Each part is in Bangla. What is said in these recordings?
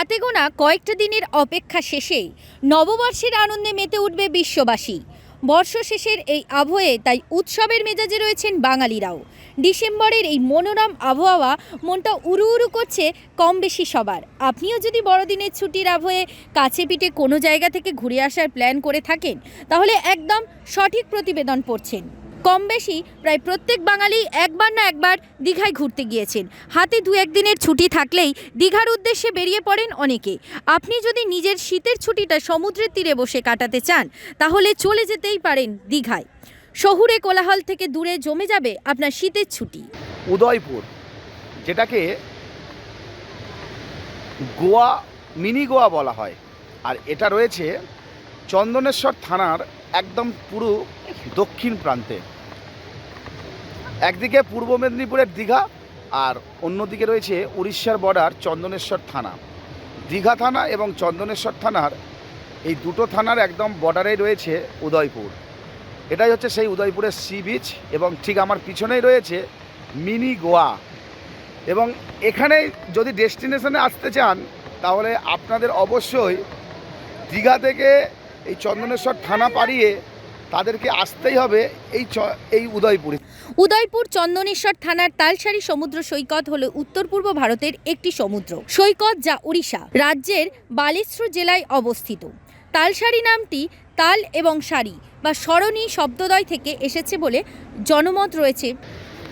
হাতে গোনা কয়েকটা দিনের অপেক্ষা শেষেই নববর্ষের আনন্দে মেতে উঠবে বিশ্ববাসী। বর্ষ শেষের এই আবহে তাই উৎসবের মেজাজে রয়েছেন বাঙালিরাও। ডিসেম্বরের এই মনোরম আবহাওয়া মনটা উড়ু উড়ু করছে কম বেশি সবার। আপনিও যদি বড়দিনের ছুটির আবহে কাছে পিঠে কোনো জায়গা থেকে ঘুরে আসার প্ল্যান করে থাকেন, তাহলে একদম সঠিক প্রতিবেদন পড়ছেন। কম বেশি প্রায় প্রত্যেক বাঙালি একবার না একবার দীঘায় ঘুরতে গিয়েছেন। হাতে দু একদিনের ছুটি থাকলেই দীঘার উদ্দেশ্যে বেরিয়ে পড়েন অনেকে। আপনি যদি নিজের শীতের ছুটিটা সমুদ্রের তীরে বসে কাটাতে চান, তাহলে চলে যেতেই পারেন দীঘায়। শহুরে কোলাহল থেকে দূরে জমে যাবে আপনার শীতের ছুটি। উদয়পুর, যেটাকে গোয়া, মিনি গোয়া বলা হয়। আর এটা রয়েছে চন্দনেশ্বর থানার একদম পুরো দক্ষিণ প্রান্তে। একদিকে পূর্ব মেদিনীপুরের দীঘা আর অন্যদিকে রয়েছে উড়িষ্যার বর্ডার চন্দনেশ্বর থানা। দীঘা থানা এবং চন্দনেশ্বর থানার এই দুটো থানার একদম বর্ডারেই রয়েছে উদয়পুর। এটাই হচ্ছে সেই উদয়পুরের সি বিচ এবং ঠিক আমার পিছনেই রয়েছে মিনি গোয়া। এবং এখানে যদি ডেস্টিনেশনে আসতে চান, তাহলে আপনাদের অবশ্যই দীঘা থেকে এই চন্দনেশ্বর থানা পাড়িয়ে তাদেরকে আসতেই হবে এই এই উদয়পুরে। উদয়পুর চন্দনেশ্বর থানার তালসারি সমুদ্র সৈকত হল উত্তর পূর্ব ভারতের একটি সমুদ্র। সৈকত যা উড়িষ্যা রাজ্যের বালেশ্বর জেলায় অবস্থিত। তালসারি নামটি তাল এবং সারি বা সরণী শব্দদয় থেকে এসেছে বলে জনমত রয়েছে।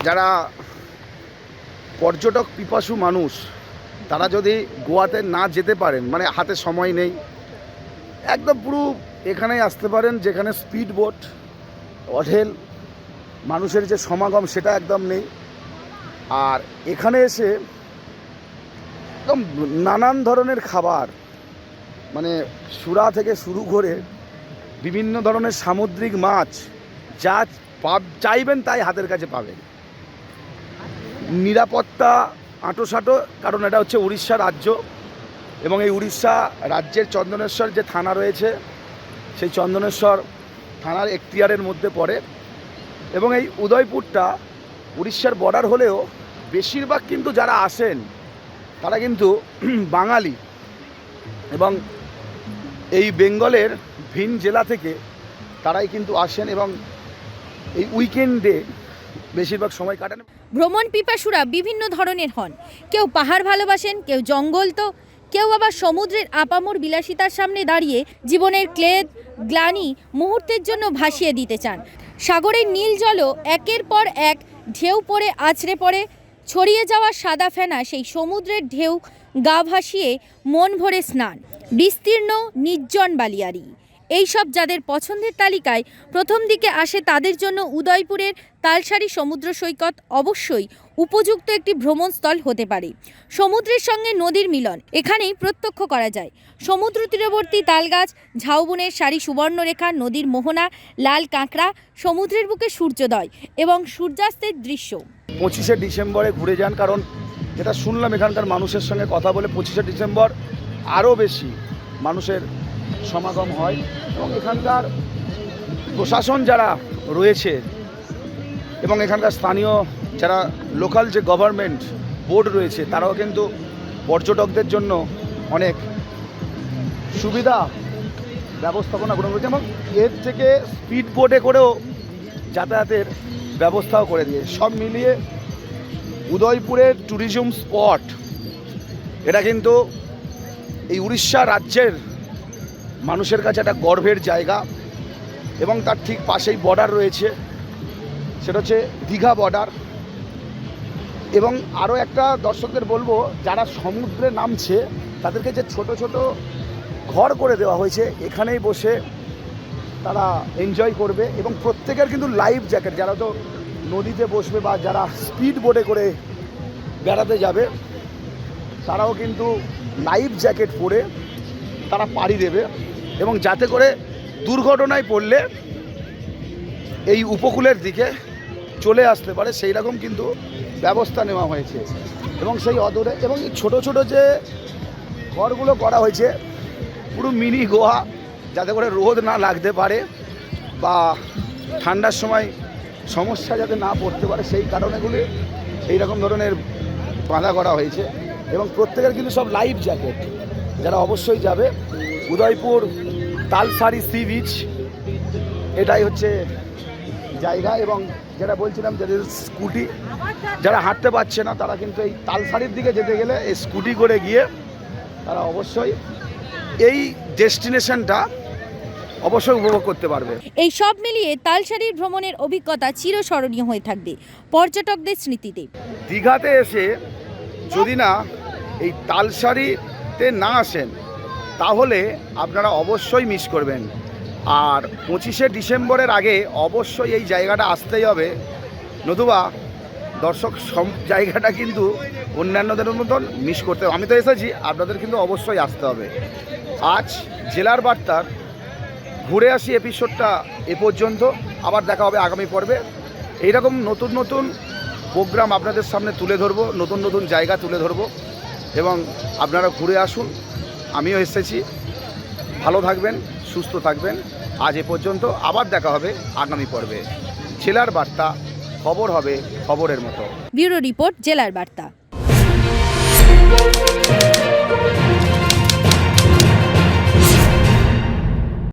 যারা পর্যটক পিপাসু মানুষ তারা যদি গোয়াতে না যেতে পারেন মানে হাতে সময় নেই একদম পুরো এখানেই আসতে পারেন, যেখানে স্পিড বোট অঢেল, মানুষের যে সমাগম সেটা একদম নেই। আর এখানে এসে একদম নানান ধরনের খাবার মানে সুরা থেকে শুরু করে বিভিন্ন ধরনের সামুদ্রিক মাছ, যা পাব, চাইবেন তাই হাতের কাছে পাবেন। নিরাপত্তা আঁটোসাঁটো, কারণ এটা হচ্ছে উড়িষ্যা রাজ্য। এবং এই উড়িষ্যা রাজ্যের চন্দনেশ্বর যে থানা রয়েছে, সেই চন্দনেশ্বর থানার এখতিয়ারের মধ্যে পড়ে। এবং এই উদয়পুরটা উড়িষ্যার বর্ডার হলেও বেশিরভাগ কিন্তু যারা আসেন, তারা কিন্তু বাঙালি। এবং এই বেঙ্গলের ভিন জেলা থেকে তারাই কিন্তু আসেন এবং এই উইকেন্ডে বেশিরভাগ সময় কাটান। ভ্রমণ পিপাসুরা বিভিন্ন ধরনের হন। কেউ পাহাড় ভালোবাসেন, কেউ জঙ্গল তো। কেউ আবার সমুদ্রের আপামর বিলাসিতার সামনে দাঁড়িয়ে জীবনের ক্লেদ, গ্লানি মুহূর্তের জন্য ভাসিয়ে দিতে চান। সাগরের নীল জলও একের পর এক ঢেউ পড়ে আছড়ে পড়ে, ছড়িয়ে যাওয়া সাদা ফেনা সেই সমুদ্রের ঢেউ গা ভাসিয়ে মন ভরে স্নান। বিস্তীর্ণ নির্জন বালিয়ারি। এইসব যাদের পছন্দের তালিকায় প্রথম দিকে আসে তাদের জন্য উদয়পুরের তালসারি সমুদ্র সৈকত অবশ্যই উপযুক্ত একটি ভ্রমণস্থল হতে পারে। সমুদ্রের সঙ্গে নদীর মিলন এখানেই প্রত্যক্ষ করা যায়। সমুদ্র তীরবর্তী তালগাছ, ঝাউবনের সারি সুবর্ণরেখা, নদীর মোহনা, লাল কাঁকড়া, সমুদ্রের বুকে সূর্যোদয় এবং সূর্যাস্তের দৃশ্য। পঁচিশে ডিসেম্বরে ঘুরে যান কারণ এটা শুনলাম এখানকার মানুষের সঙ্গে কথা বলে পঁচিশে ডিসেম্বর আরও বেশি মানুষের সমাগম হয় এবং এখানকার প্রশাসন যারা রয়েছে এবং এখানকার স্থানীয় যারা লোকাল যে গভর্নমেন্ট বোর্ড রয়েছে, তারাও কিন্তু পর্যটকদের জন্য অনেক সুবিধা ব্যবস্থাপনা গ্রহণ করেছে এবং এর থেকে স্পিড বোটে করেও যাতায়াতের ব্যবস্থাও করে দিয়ে সব মিলিয়ে উদয়পুরের ট্যুরিজম স্পট এটা কিন্তু এই উড়িষ্যা রাজ্যের মানুষের কাছে একটা গর্বের জায়গা এবং তার ঠিক পাশেই বর্ডার রয়েছে। সেটা হচ্ছে দীঘা বর্ডার এবং আরও একটা দর্শকদের বলব, যারা সমুদ্রে নামছে, তাদেরকে যে ছোট ছোট ঘর করে দেওয়া হয়েছে, এখানেই বসে তারা এনজয় করবে এবং প্রত্যেকের কিন্তু লাইফ জ্যাকেট যারা তো নদীতে বসবে বা যারা স্পিড বোটে করে বেড়াতে যাবে, তারাও কিন্তু লাইফ জ্যাকেট পরে তারা পাড়ি দেবে। এবং যাতে করে দুর্ঘটনায় পড়লে এই উপকূলের দিকে চলে আসতে পারে, সেই রকম কিন্তু ব্যবস্থা নেওয়া হয়েছে। এবং সেই অদূরে এবং ছোটো ছোটো যে ঘরগুলো করা হয়েছে, পুরো মিনি গোয়া যাতে করে রোদ না লাগতে পারে বা ঠান্ডার সময় সমস্যা যাতে না পড়তে পারে, সেই কারণেগুলি এই রকম ধরনের বাঁধা করা হয়েছে। এবং প্রত্যেকের কিন্তু সব লাইফ জ্যাকেট যারা অবশ্যই যাবে। Udaipur Talsari sea beach. এটাই হচ্ছে জায়গা এবং যেটা বলছিলাম যাদের স্কুটি যারা হাঁটতে পারছে না তারা কিন্তু এই তালসারির দিকে যেতে গেলে এই স্কুটি করে গিয়ে তারা অবশ্যই এই ডেস্টিনেশনটা অবশ্যই উপভোগ করতে পারবে। এই সব মিলিয়ে তালসারির ভ্রমণের অভিজ্ঞতা চিরস্মরণীয় হয়ে থাকবে পর্যটকদের স্মৃতিতে। দীঘাতে এসে যদি না এই তালসারিতে না আসেন তাহলে আপনারা অবশ্যই মিস করবেন। আর পঁচিশে ডিসেম্বরের আগে অবশ্যই এই জায়গাটা আসতেই হবে। নতুবা দর্শক সম জায়গাটা কিন্তু অন্যান্যদের মতন মিস করতে আমি তো এসেছি, আপনাদের কিন্তু অবশ্যই আসতে হবে। আজ জেলার বার্তার, ঘুরে আসি এপিসোডটা এ পর্যন্ত। আবার দেখা হবে আগামী পর্বে। এইরকম নতুন নতুন প্রোগ্রাম আপনাদের সামনে তুলে ধরবো, নতুন নতুন জায়গা তুলে ধরবো। এবং আপনারা ঘুরে আসুন। আমিও এসেছি। ভালো থাকবেন, সুস্থ থাকবেন। আজ এ পর্যন্ত আবার দেখা হবে আগামী পর্বে। জেলার বার্তা, খবর হবে খবরের মতো। ব্যুরো রিপোর্ট জেলার বার্তা।